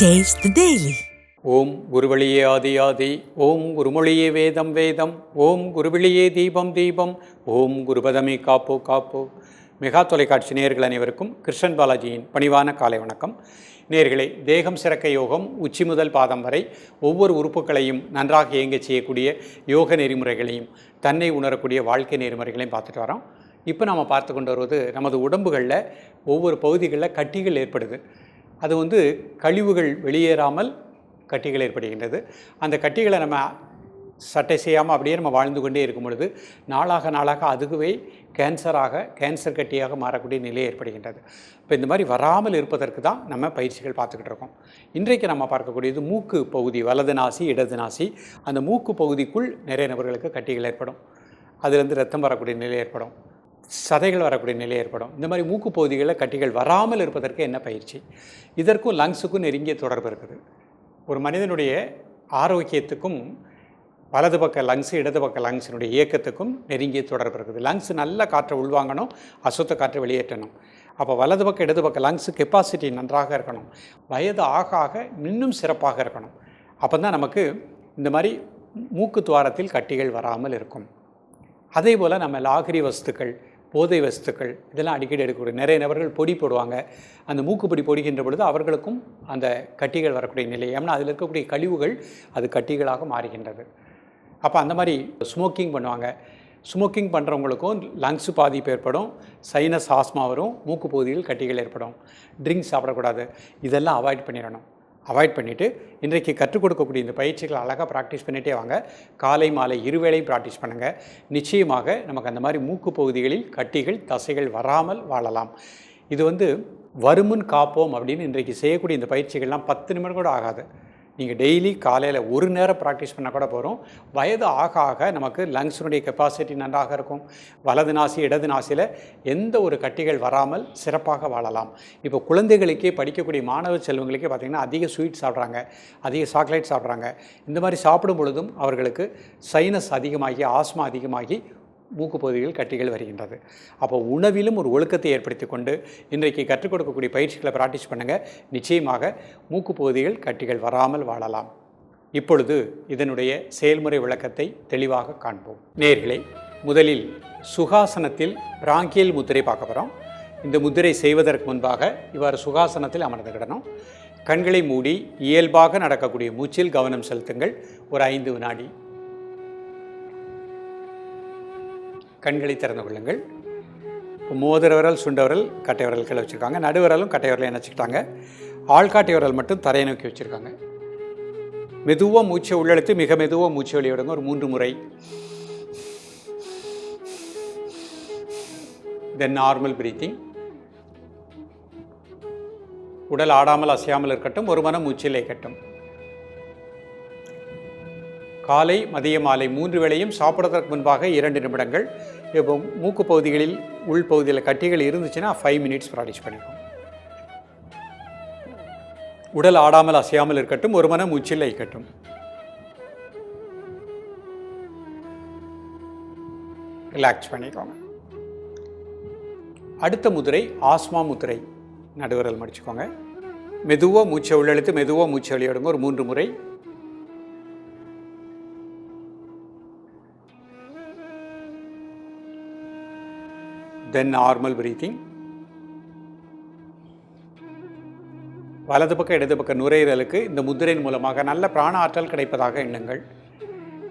Taste the Daily. ஓம் குருவழியே ஆதி ஆதி ஓம் குருமொழியே வேதம் வேதம் ஓம் குருவிழியே தீபம் தீபம் ஓம் குருபதமே காப்போ காப்போ. மெகா தொலைக்காட்சி நேர்கள் அனைவருக்கும் கிருஷ்ணன் பாலாஜியின் பணிவான காலை வணக்கம். நேர்களை தேகம் சிறக்க யோகம் உச்சி முதல் பாதம் வரை ஒவ்வொரு உறுப்புகளையும் நன்றாக இயங்கச் செய்யக்கூடிய யோக நெறிமுறைகளையும் தன்னை உணரக்கூடிய வாழ்க்கை நெறிமுறைகளையும் பார்த்துட்டு வரோம். இப்போ நம்ம பார்த்து கொண்டு வருவது நமது உடம்புகளில் ஒவ்வொரு பகுதிகளில் கட்டிகள் ஏற்படுது. அது வந்து கழிவுகள் வெளியேறாமல் கட்டிகள் ஏற்படுகின்றது. அந்த கட்டிகளை நம்ம சட்டை செய்யாமல் அப்படியே நம்ம வாழ்ந்து கொண்டே இருக்கும் பொழுது நாளாக நாளாக அதுவே கேன்சராக கேன்சர் கட்டியாக மாறக்கூடிய நிலை ஏற்படுகின்றது. இப்போ இந்த மாதிரி வராமல் இருப்பதற்கு தான் நம்ம பயிற்சிகள் பார்த்துக்கிட்டு இருக்கோம். இன்றைக்கு நம்ம பார்க்கக்கூடியது மூக்கு பகுதி வலது நாசி இடது நாசி. அந்த மூக்கு பகுதிக்குள் நிறைய நபர்களுக்கு கட்டிகள் ஏற்படும். அதுலேருந்து ரத்தம் வரக்கூடிய நிலை ஏற்படும். சதைகள் வரக்கூடிய நிலை ஏற்படும். இந்த மாதிரி மூக்கு பகுதிகளில் கட்டிகள் வராமல் இருப்பதற்கு என்ன பயிற்சி? இதற்கும் லங்ஸுக்கும் நெருங்கிய தொடர்பு இருக்குது. ஒரு மனிதனுடைய ஆரோக்கியத்துக்கும் வலது பக்க லங்ஸ் இடது பக்க லங்ஸினுடைய இயக்கத்துக்கும் நெருங்கிய தொடர்பு இருக்குது. லங்ஸ் நல்ல காற்றை உள்வாங்கணும் அசுத்த காற்றை வெளியேற்றணும். அப்போ வலது பக்கம் இடது பக்க லங்ஸ் கெப்பாசிட்டி நன்றாக இருக்கணும். வயது ஆக ஆக இன்னும் சிறப்பாக இருக்கணும். அப்போ தான் நமக்கு இந்த மாதிரி மூக்கு துவாரத்தில் கட்டிகள் வராமல் இருக்கும். அதே போல் நம்ம லாகிரி வஸ்துக்கள் போதை வஸ்துக்கள் இதெல்லாம் அடிக்கடி எடுக்கக்கூடிய நிறைய நபர்கள் பொடி போடுவாங்க. அந்த மூக்குப்பொடி பொடிக்கின்ற பொழுது அவர்களுக்கும் அந்த கட்டிகள் வரக்கூடிய நிலை. ஏன்னா அதில் இருக்கக்கூடிய கழிவுகள் அது கட்டிகளாக மாறுகின்றது. அப்போ அந்த மாதிரி ஸ்மோக்கிங் பண்ணுவாங்க. ஸ்மோக்கிங் பண்ணுறவங்களுக்கும் லங்ஸ் பாதிப்பு ஏற்படும் சைனஸ் ஆஸ்மா வரும் மூக்கு பகுதியில் கட்டிகள் ஏற்படும். ட்ரிங்க்ஸ் சாப்பிடக்கூடாது. இதெல்லாம் அவாய்ட் பண்ணிடணும். அவாய்ட் பண்ணிவிட்டு இன்றைக்கு கற்றுக் கொடுக்கக்கூடிய இந்த பயிற்சிகளை அழகாக ப்ராக்டிஸ் பண்ணிகிட்டே வாங்க. காலை மாலை இருவேளையும் ப்ராக்டிஸ் பண்ணுங்கள் நிச்சயமாக நமக்கு அந்த மாதிரி மூக்கு பகுதிகளில் கட்டிகள் தசைகள் வராமல் வாழலாம். இது வந்து வருமுன் காப்போம் அப்படின்னு இன்றைக்கு செய்யக்கூடிய இந்த பயிற்சிகள்லாம் பத்து நிமிடம் கூட ஆகாது. நீங்கள் டெய்லி காலையில் ஒரு நேரம் ப்ராக்டிஸ் பண்ணால் கூட போகிறோம் வயது ஆக ஆக நமக்கு லங்ஸினுடைய கெப்பாசிட்டி நன்றாக இருக்கும். வலது நாசி இடது நாசியில் எந்த ஒரு கட்டிகள் வராமல் சிறப்பாக வாழலாம். இப்போ குழந்தைகளுக்கே படிக்கக்கூடிய மாணவ செல்வங்களுக்கே பார்த்திங்கன்னா அதிக ஸ்வீட் சாப்பிட்றாங்க. அதிக சாக்லேட் சாப்பிட்றாங்க. இந்த மாதிரி சாப்பிடும் பொழுதும் அவர்களுக்கு சைனஸ் அதிகமாகி ஆஸ்மா அதிகமாகி மூக்கு பகுதியில் கட்டிகள் வருகின்றது. அப்போ உணவிலும் ஒரு ஒழுக்கத்தை ஏற்படுத்தி கொண்டு இன்றைக்கு கற்றுக் கொடுக்கக்கூடிய பயிற்சிகளை ப்ராக்டிஸ் பண்ணுங்கள் நிச்சயமாக மூக்கு பகுதியில் கட்டிகள் வராமல் வாழலாம். இப்பொழுது இதனுடைய செயல்முறை விளக்கத்தை தெளிவாக காண்போம். நேர்களை முதலில் சுகாசனத்தில் பிராங்கியல் முத்திரை பார்க்க போகிறோம் இந்த முத்திரை செய்வதற்கு முன்பாக இவ்வாறு சுகாசனத்தில் அமர்ந்துக்கிடணும் கண்களை மூடி இயல்பாக நடக்கக்கூடிய மூச்சில் கவனம் செலுத்துங்கள். ஒரு ஐந்து வினாடி. கண்களை திறந்து கொள்ளுங்கள். மோதிரவரல் மோதிர விரல் சுண்ட விரல் கட்டை விரல் கீழே வச்சுருக்காங்க. நடுவிரலும் கட்டை விரலை இணைச்சிக்கிட்டாங்க ஆள்காட்டை விரல் மட்டும் தரையை நோக்கி வச்சுருக்காங்க. மெதுவாக மூச்சை உள்ளெழுத்து மிக மெதுவாக மூச்சை வெளியிடுங்க ஒரு மூன்று முறை. தென் நார்மல் பிரீத்திங் உடல் ஆடாமல் அசையாமல் இருக்கட்டும். ஒரு மனம் மூச்சிலே கட்டும் காலை மதிய மாலை மூன்று வேளையும் சாப்பிட்றதுக்கு முன்பாக இரண்டு நிமிடங்கள். இப்போ மூக்கு பகுதிகளில் உள் பகுதியில் கட்டிகள் இருந்துச்சுன்னா ஃபைவ் மினிட்ஸ் ப்ராக்டிஸ் பண்ணிக்கும் உடல் ஆடாமல் அசையாமல் இருக்கட்டும் ஒரு மனம் மூச்சில் இருக்கட்டும். ரிலாக்ஸ் பண்ணிக்கோங்க. அடுத்த முதிரை ஆஸ்மா முதிரை. நடுவரல் மடிச்சுக்கோங்க. மெதுவாக மூச்சை உள்ளெழுத்து மெதுவாக மூச்சை வெளியிடுங்க. ஒரு மூன்று முறை. தென் நார்மல் பிரீத்திங் வலது பக்கம் இடது பக்கம் நுரையீரலுக்கு இந்த முதிரையின் மூலமாக நல்ல பிராண ஆற்றல் கிடைப்பதாக எண்ணுங்கள்.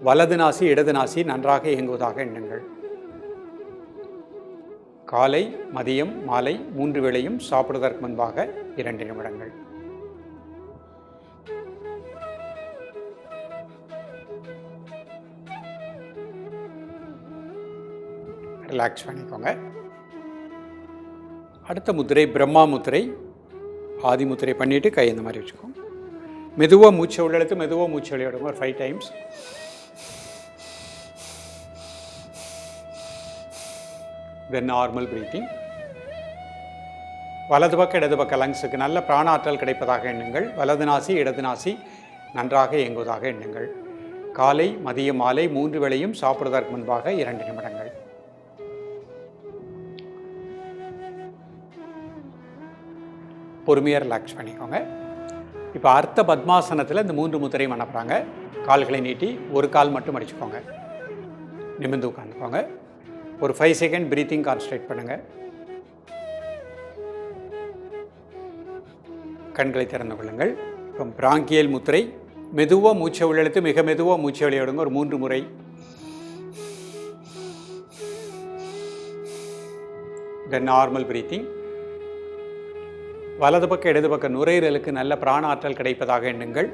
வலது நாசி இடது நாசி நன்றாக இயங்குவதாக எண்ணுங்கள். காலை மதியம் மாலை மூன்று வேளையும் சாப்பிடுவதற்கு முன்பாக இரண்டு நிமிடங்கள். ரிலாக்ஸ் பண்ணிக்கோங்க. அடுத்த முத்திரை பிரம்மா முத்திரை ஆதி முத்திரை பண்ணிவிட்டு கை இந்த மாதிரி வச்சுக்கோங்க. மெதுவாக மூச்சை உள்ளெழுத்து மெதுவாக மூச்சை வெளியிடுங்க ஒரு five times then normal breathing வலது பக்க இடது பக்க லங்ஸுக்கு நல்ல பிராணாற்றல் கிடைப்பதாக எண்ணுங்கள். வலது நாசி இடது நாசி நன்றாக இயங்குவதாக எண்ணுங்கள். காலை மதியம் மாலை மூன்று வேளையும் சாப்பிடுவதற்கு முன்பாக இரண்டு நிமிடங்கள். பொறுமையாக ரிலாக்ஸ் பண்ணிக்கோங்க. இப்போ அர்த்த பத்மாசனத்தில் இந்த மூன்று முத்திரையும் அனுப்புகிறாங்க கால்களை நீட்டி ஒரு கால் மட்டும் அடிச்சுக்கோங்க. நிமிர்ந்து உட்காந்துக்கோங்க ஒரு ஃபைவ் செகண்ட் பிரீத்திங் கான்சன்ட்ரேட் பண்ணுங்கள் கண்களை திறந்து கொள்ளுங்கள். இப்போ பிராங்கியல் முத்திரை மெதுவாக மூச்சை உள்ளெழுத்து மிக மெதுவாக மூச்சை விளையாடுங்க ஒரு மூன்று முறை. தென் நார்மல் பிரீத்திங் வலது பக்க இடது பக்க நுரையீரலுக்கு நல்ல பிராண ஆற்றல் கிடைப்பதாக எண்ணுங்கள்.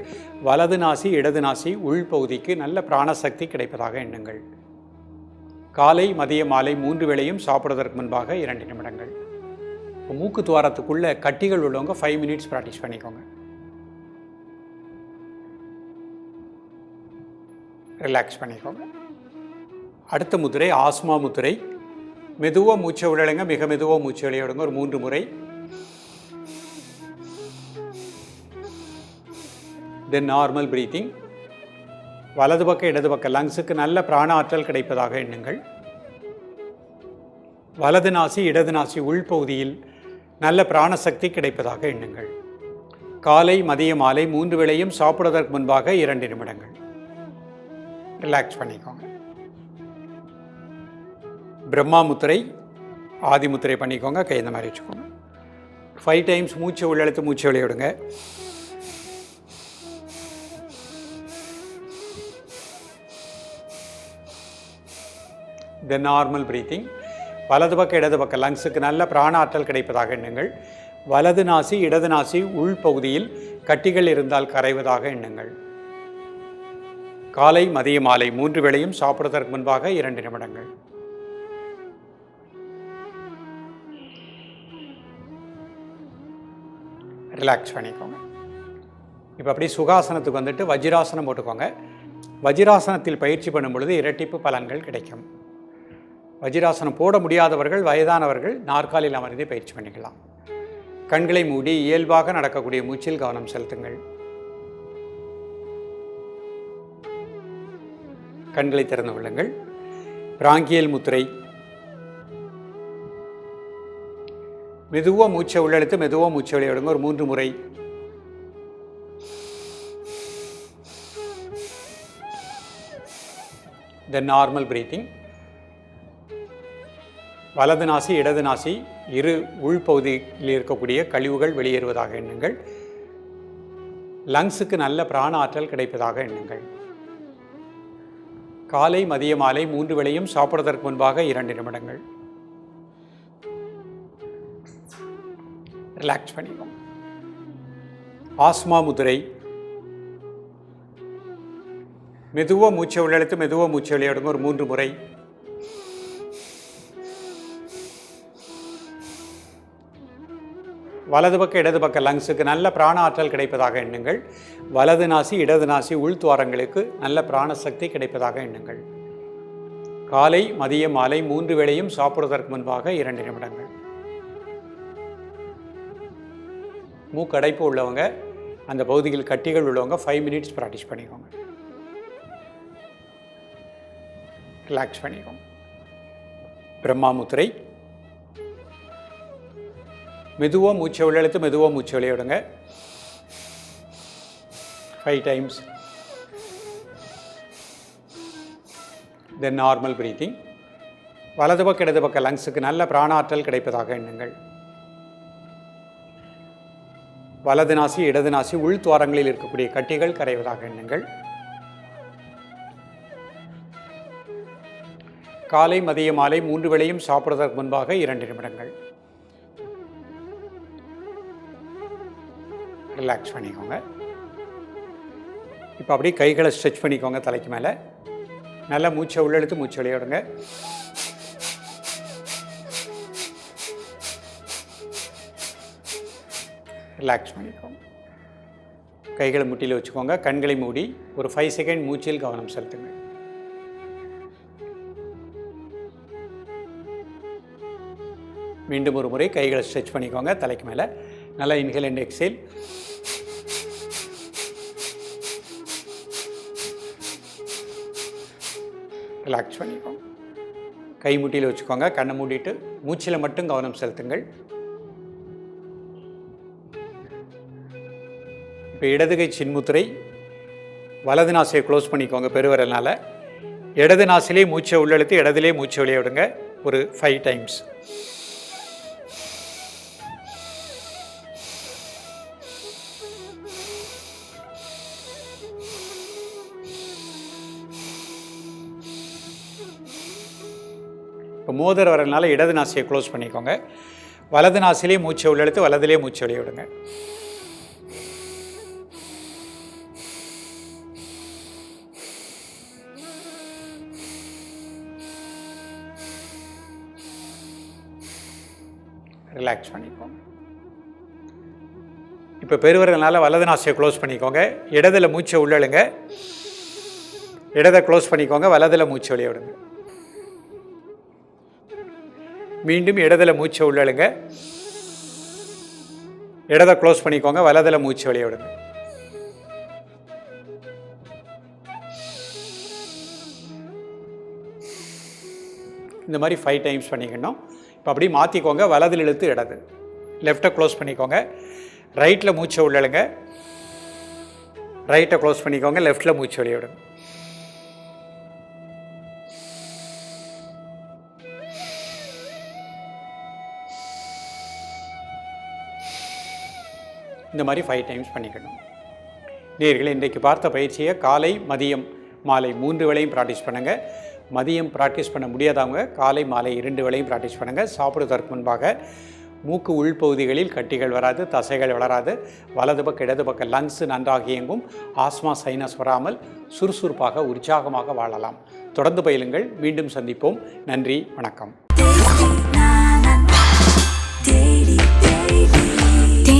வலது நாசி இடது நாசி உள்பகுதிக்கு நல்ல பிராணசக்தி கிடைப்பதாக எண்ணுங்கள். காலை மதிய மாலை மூன்று வேளையும் சாப்பிடுவதற்கு முன்பாக இரண்டு நிமிடங்கள். இப்போ மூக்கு துவாரத்துக்குள்ள கட்டிகள் உள்ளவங்க ஃபைவ் மினிட்ஸ் ப்ராக்டிஸ் பண்ணிக்கோங்க. ரிலாக்ஸ் பண்ணிக்கோங்க. அடுத்த முதிரை ஆஸ்மா முதிரை. மெதுவாக மூச்சை விடலைங்க மிக மெதுவாக மூச்சு விளையாடுங்க ஒரு மூன்று முறை. தென் நார்மல் ப்ரீத்திங் வலது பக்கம் இடது பக்கம் லங்ஸுக்கு நல்ல பிராண ஆற்றல் கிடைப்பதாக எண்ணுங்கள். வலது நாசி இடது நாசி உள்பகுதியில் நல்ல பிராணசக்தி கிடைப்பதாக எண்ணுங்கள். காலை மதிய மாலை மூன்று வேளையும் சாப்பிடுவதற்கு முன்பாக இரண்டு நிமிடங்கள். ரிலாக்ஸ் பண்ணிக்கோங்க. பிரம்மா முத்திரை ஆதி முத்திரை பண்ணிக்கோங்க கை இந்த மாதிரி வச்சுக்கோங்க. ஃபைவ் டைம்ஸ் மூச்சு உள்ளெழுத்து மூச்சு விளையாடுங்க. தென் நார்மல் பிரீத்திங் வலது பக்கம் இடது பக்கம் லங்ஸுக்கு நல்ல பிராண ஆற்றல் கிடைப்பதாக எண்ணுங்கள். வலது நாசி இடது நாசி உள்பகுதியில் கட்டிகள் இருந்தால் கரைவதாக எண்ணுங்கள். காலை மதிய மாலை மூன்று வேளையும் சாப்பிடுவதற்கு முன்பாக இரண்டு நிமிடங்கள். ரிலாக்ஸ் பண்ணிக்கோங்க. இப்போ அப்படியே சுகாசனத்துக்கு வந்துட்டு வஜ்ராசனம் போட்டுக்கோங்க. வஜ்ராசனத்தில் பயிற்சி பண்ணும் பொழுது இரட்டிப்பு பலன்கள் கிடைக்கும். வஜிராசனம் போட முடியாதவர்கள் வயதானவர்கள் நாற்காலில் அமர்ந்து பயிற்சி பண்ணிக்கலாம். கண்களை மூடி இயல்பாக நடக்கக்கூடிய மூச்சில் கவனம் செலுத்துங்கள். கண்களை திறந்து கொள்ளுங்கள். பிராங்கியல் முத்திரை. மெதுவாக மூச்சை உள்ளெடுத்து மெதுவாக மூச்சை வெளியிடுங்க ஒரு மூன்று முறை. தென் நார்மல் பிரீத்திங் வலது நாசி இடது நாசி இரு உள்பகுதியில் இருக்கக்கூடிய கழிவுகள் வெளியேறுவதாக எண்ணுங்கள். லங்ஸுக்கு நல்ல பிராண ஆற்றல் கிடைப்பதாக எண்ணுங்கள். காலை மதிய மாலை மூன்று வேளையும் சாப்பிடுவதற்கு முன்பாக இரண்டு நிமிடங்கள். ரிலாக்ஸ் பண்ணிக்கோங்க. ஆஸ்மா முதிரை. மெதுவாக மூச்சை உள்ளெழுத்து மெதுவாக மூச்சை விளையாடுங்க. ஒரு மூன்று முறை. வலது பக்க இடது பக்க லங்ஸுக்கு நல்ல பிராண ஆற்றல் கிடைப்பதாக எண்ணுங்கள். வலது நாசி இடது நாசி உள்துவாரங்களுக்கு நல்ல பிராணசக்தி கிடைப்பதாக எண்ணுங்கள். காலை மதியம் மாலை மூன்று வேளையும் சாப்பிடுவதற்கு முன்பாக இரண்டு நிமிடங்கள். மூக்கடைப்பு உள்ளவங்க அந்த பகுதியில் கட்டிகள் உள்ளவங்க ஃபைவ் மினிட்ஸ் ப்ராக்டிஸ் பண்ணிக்கோங்க. ரிலாக்ஸ் பண்ணிக்கோங்க. பிரம்மாமுத்திரை மெதுவாக மூச்சை உள்ளெழுத்து மெதுவாக மூச்சை வெளியிடுங்க five times then normal breathing வலது பக்கம் இடது பக்க லங்ஸுக்கு நல்ல பிராணாற்றல் கிடைப்பதாக எண்ணுங்கள். வலது நாசி இடது நாசி உள் துவாரங்களில் இருக்கக்கூடிய கட்டிகள் கரைவதாக எண்ணுங்கள். காலை மதிய மாலை மூன்று வேளையும் சாப்பிடுவதற்கு முன்பாக இரண்டு நிமிடங்கள். ரிலாக்ஸ் பண்ணிக்கோங்க. இப்போ அப்படியே கைகளை ஸ்ட்ரெச் பண்ணிக்கோங்க தலைக்கு மேலே. நல்லா மூச்சை உள்ளெழுத்து மூச்சை விளையாடுங்க ரிலாக்ஸ் பண்ணிக்கோங்க. கைகளை முட்டியில் வச்சுக்கோங்க. கண்களை மூடி ஒரு ஃபைவ் செகண்ட் மூச்சில் கவனம் செலுத்துங்க. மீண்டும் ஒரு முறை கைகளை ஸ்ட்ரெச் பண்ணிக்கோங்க தலைக்கு மேலே. நல்லா இன்ஹேல் அண்ட் எக்ஸேல் ரிலாக்ஸ் பண்ணிக்கோங்க கை முட்டியில் வச்சுக்கோங்க. கண்ணை மூடிட்டு மூச்சில் மட்டும் கவனம் செலுத்துங்கள். இப்போ இடதுகை சின்முத்திரை வலது நாசையை க்ளோஸ் பண்ணிக்கோங்க பெருவரனால் இடது நாசிலே மூச்சை உள்ளெழுத்து இடதுலே மூச்சை விளையாடுங்க ஒரு ஃபைவ் டைம்ஸ் மோதிர வரனால இடது நாசியை க்ளோஸ் பண்ணிக்கோங்க. வலது நாசிலே மூச்சை உள்ளெழுத்து வலதுலேயே மூச்சை வெளியே விடுங்க ரிலாக்ஸ் பண்ணிக்கோங்க. இப்போ பெருவரனால வலது நாசியை க்ளோஸ் பண்ணிக்கோங்க. இடதுல மூச்சை உள்ளழுங்க. இடதை க்ளோஸ் பண்ணிக்கோங்க. வலதில் மூச்சை வெளியே விடுங்க மீண்டும் இடதுல மூச்சை உள்ளழுங்க. இடதை க்ளோஸ் பண்ணிக்கோங்க வலதில் மூச்சை வெளியே விடுங்க. இந்த மாதிரி ஃபைவ் டைம்ஸ் பண்ணிக்கணும். இப்போ அப்படியே மாற்றிக்கோங்க வலதில் இழுத்து இடது. லெஃப்ட்டை க்ளோஸ் பண்ணிக்கோங்க. ரைட்டில் மூச்சை உள்ளழுங்க. ரைட்டை க்ளோஸ் பண்ணிக்கோங்க லெஃப்ட்டில் மூச்சு வெளியே விடுங்க. இந்த மாதிரி ஃபைவ் டைம்ஸ் பண்ணிக்கணும். நேர்களை இன்றைக்கு பார்த்த பயிற்சியை காலை மதியம் மாலை மூன்று வேளையும் ப்ராக்டிஸ் பண்ணுங்கள் மதியம் ப்ராக்டிஸ் பண்ண முடியாதவங்க காலை மாலை இரண்டு வேளையும் ப்ராக்டிஸ் பண்ணுங்கள் சாப்பிடுவதற்கு முன்பாக மூக்கு உள்பகுதிகளில் கட்டிகள் வராது தசைகள் வளராது. வலது பக்கம் இடது பக்கம் லங்ஸ் நன்றாக இயங்கும். ஆஸ்மா சைனஸ் வராமல் சுறுசுறுப்பாக உற்சாகமாக வாழலாம். தொடர்ந்து பயிலுங்கள். மீண்டும் சந்திப்போம். நன்றி வணக்கம்.